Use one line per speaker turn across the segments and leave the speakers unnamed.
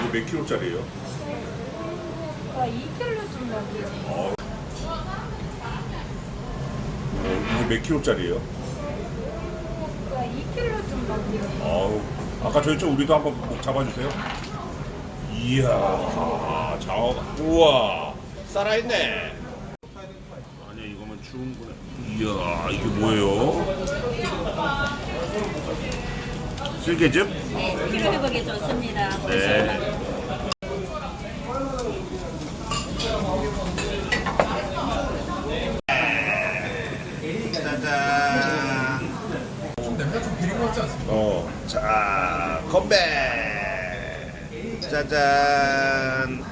이거 몇 킬로짜리예요?
아, 2kg 좀 넘게.
어, 이거 몇 킬로짜리예요?
아, 2kg 좀 넘게.
아우, 아까 저희 쪽 우리도 한번 목 잡아주세요. 이야, 장어, 우와, 살아있네. 아니야, 이거만 충분해. 이야, 이게 뭐예요? 쓸개즙?
네, 피로 회복에 좋습니다.
네. 짜잔.
냄새가 좀 비린 것 같지 않습니까?
어, 자, 건배. 짜잔.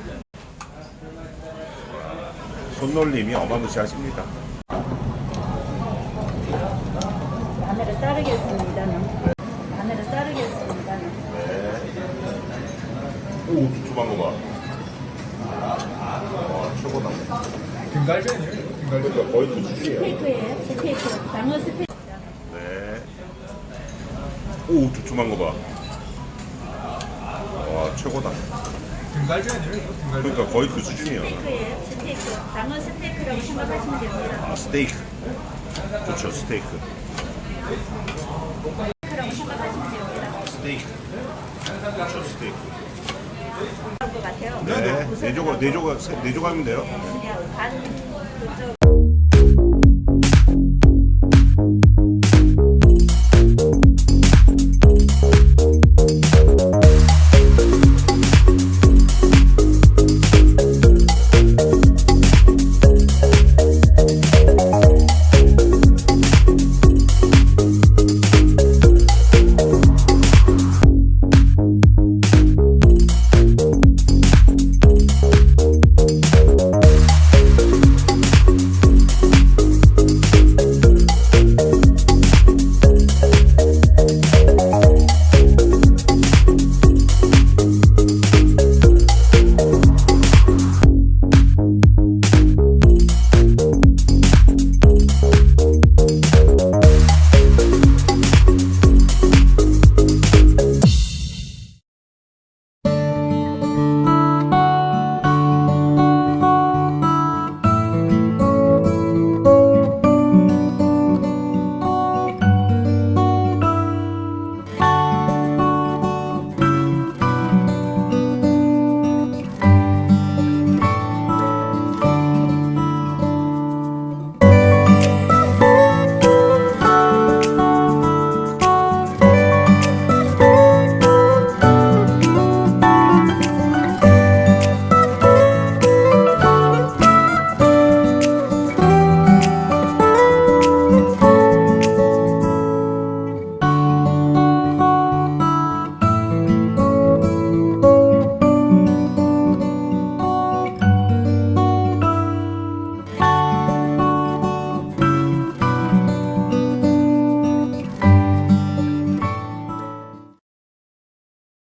손놀림이 어마무시하십니다.
마늘을 자르겠습니다. 마늘을 자르겠습니다.
오, 두툼한 거 봐. 와, 최고다.
등갈비 아니에요? 이거? 등갈비.
그러니까 거의 그 수준이에요.
스테이크예요. 스테이크. 장어 스테이크.
네. 오, 두툼한 거 봐. 와, 최고다.
등갈비 아니에요? 등갈비.
그러니까 거의 그 수준이야.
스테이크예요. 스테이크. 장어 스테이크라고 생각하시면 됩니다.
아, 스테이크. 그렇죠, 스테이크.
스테이크라고 생각하시면 됩니다.
스테이크. 그렇죠, 스테이크.
그럴 것 같아요.
네, 네 조각, 네 조각, 세- 네.
그냥 반 그쪽